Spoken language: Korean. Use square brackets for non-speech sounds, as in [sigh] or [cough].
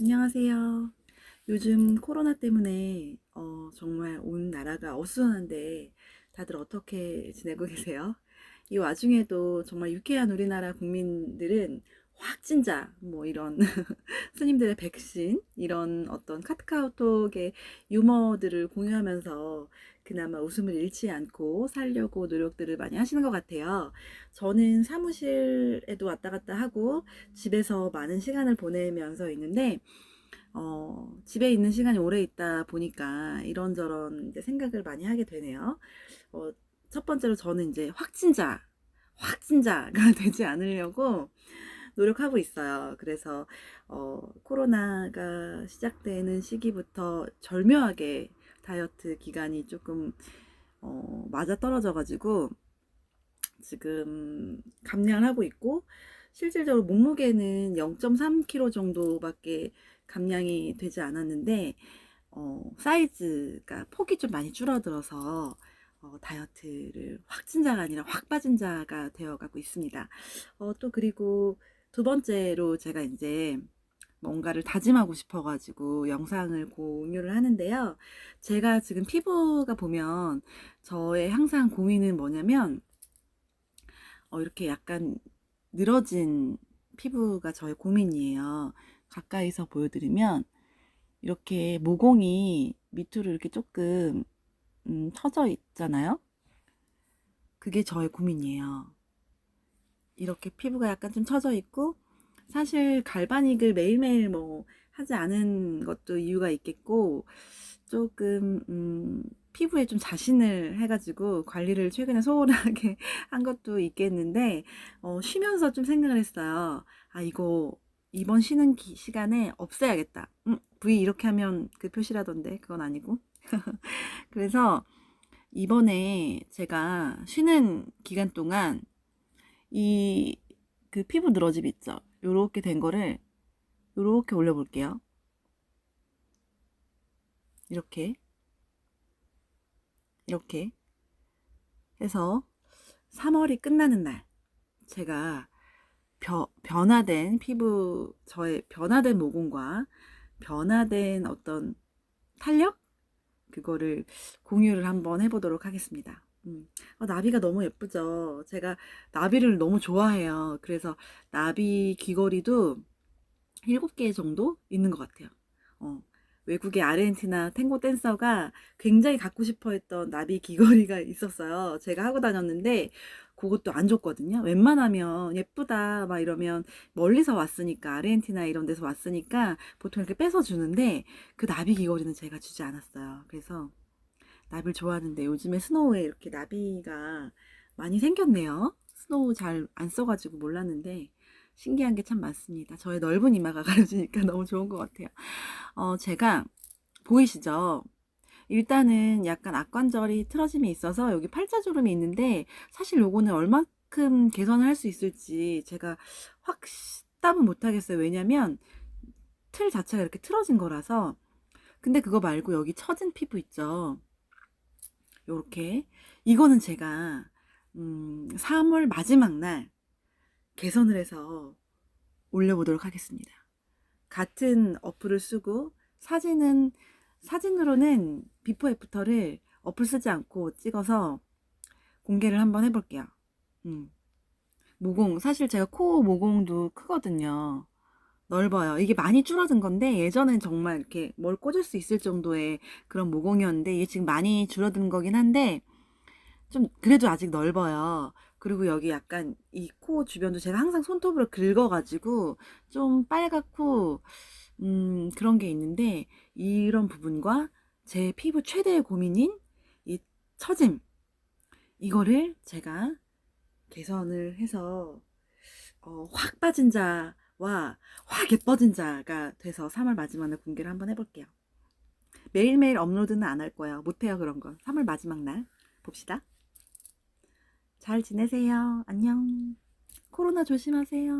안녕하세요. 요즘 코로나 때문에 어, 정말 온 나라가 어수선한데 다들 어떻게 지내고 [laughs] 계세요? 이 와중에도 정말 유쾌한 우리나라 국민들은 확진자, 뭐 이런 [laughs] 스님들의 백신, 이런 어떤 카카오톡의 유머들을 공유하면서 그나마 웃음을 잃지 않고 살려고 노력들을 많이 하시는 것 같아요. 저는 사무실에도 왔다 갔다 하고 집에서 많은 시간을 보내면서 있는데, 어, 집에 있는 시간이 오래 있다 보니까 이런저런 이제 생각을 많이 하게 되네요. 어, 첫 번째로 저는 이제 확진자, 확진자가 [laughs] 되지 않으려고 노력하고 있어요. 그래서, 어, 코로나가 시작되는 시기부터 절묘하게 다이어트 기간이 조금, 어, 맞아 떨어져가지고 지금 감량을 하고 있고, 실질적으로 몸무게는 0.3kg 정도밖에 감량이 되지 않았는데, 어, 사이즈가 폭이 좀 많이 줄어들어서, 어, 다이어트를 확진자가 아니라 확 빠진 자가 되어가고 있습니다. 어, 또 그리고 두 번째로 제가 이제 뭔가를 다짐하고 싶어가지고 영상을 공유를 하는데요. 제가 지금 피부가 보면 저의 항상 고민은 뭐냐면, 어, 이렇게 약간 늘어진 피부가 저의 고민이에요. 가까이서 보여드리면 이렇게 모공이 밑으로 이렇게 조금 음, 처져 있잖아요. 그게 저의 고민이에요. 이렇게 피부가 약간 좀 처져 있고 사실 갈바닉을 매일매일 뭐 하지 않은 것도 이유가 있겠고 조금 음, 피부에 좀 자신을 해가지고 관리를 최근에 소홀하게 [laughs] 한 것도 있겠는데 어, 쉬면서 좀 생각을 했어요. 아 이거 이번 쉬는 기- 시간에 없애야겠다. 음, V 이렇게 하면 그 표시라던데 그건 아니고. [laughs] 그래서 이번에 제가 쉬는 기간 동안 이 그 피부 늘어짐 있죠. 요렇게 된 거를 요렇게 올려볼게요. 이렇게 이렇게 해서 3월이 끝나는 날 제가 벼- 변화된 피부 저의 변화된 모공과 변화된 어떤 탄력 그거를 공유를 한번 해보도록 하겠습니다. 음. 어, 나비가 너무 예쁘죠. 제가 나비를 너무 좋아해요. 그래서 나비 귀걸이도 7개 정도 있는 것 같아요. 어, 외국의 아르헨티나 탱고 댄서가 굉장히 갖고 싶어 했던 나비 귀걸이가 [laughs] 있었어요. 제가 하고 다녔는데 그것도 안 줬거든요. 웬만하면 예쁘다 막 이러면 멀리서 왔으니까 아르헨티나 이런 데서 왔으니까 보통 이렇게 뺏어 주는데 그 나비 귀걸이는 제가 주지 않았어요. 그래서 나비를 좋아하는데 요즘에 스노우에 이렇게 나비가 많이 생겼네요. 스노우 잘 안 써가지고 몰랐는데 신기한 게 참 많습니다. 저의 넓은 이마가 [laughs] 가려지니까 너무 좋은 것 같아요. 어, 제가 보이시죠? 일단은 약간 악관절이 틀어짐이 있어서 여기 팔자주름이 있는데 사실 요거는 얼만큼 개선을 할 수 있을지 제가 확답은 못하겠어요. 왜냐면 틀 자체가 이렇게 틀어진 거라서 근데 그거 말고 여기 처진 피부 있죠. 요렇게 이거는 제가 음, 3월 마지막 날 개선을 해서 올려보도록 하겠습니다. 같은 어플을 쓰고 사진은 사진으로는 비포 애프터를 어플 쓰지 않고 찍어서 공개를 한번 해볼게요. 음. 모공 사실 제가 코 모공도 크거든요. 넓어요. 이게 많이 줄어든 건데 예전엔 정말 이렇게 뭘 꽂을 수 있을 정도의 그런 모공이었는데 이게 지금 많이 줄어든 거긴 한데 좀 그래도 아직 넓어요. 그리고 여기 약간 이 코 주변도 제가 항상 손톱으로 긁어가지고 좀 빨갛고 음 그런 게 있는데 이런 부분과 제 피부 최대의 고민인 이 처짐 이거를 제가 개선을 해서 어, 확 빠진 자 와 확 예뻐진 자가 돼서 3월 마지막 날 공개를 한번 해볼게요. 매일매일 업로드는 안 할 거예요. 못해요 그런 거. 3월 마지막 날 봅시다. 잘 지내세요. 안녕. 코로나 조심하세요.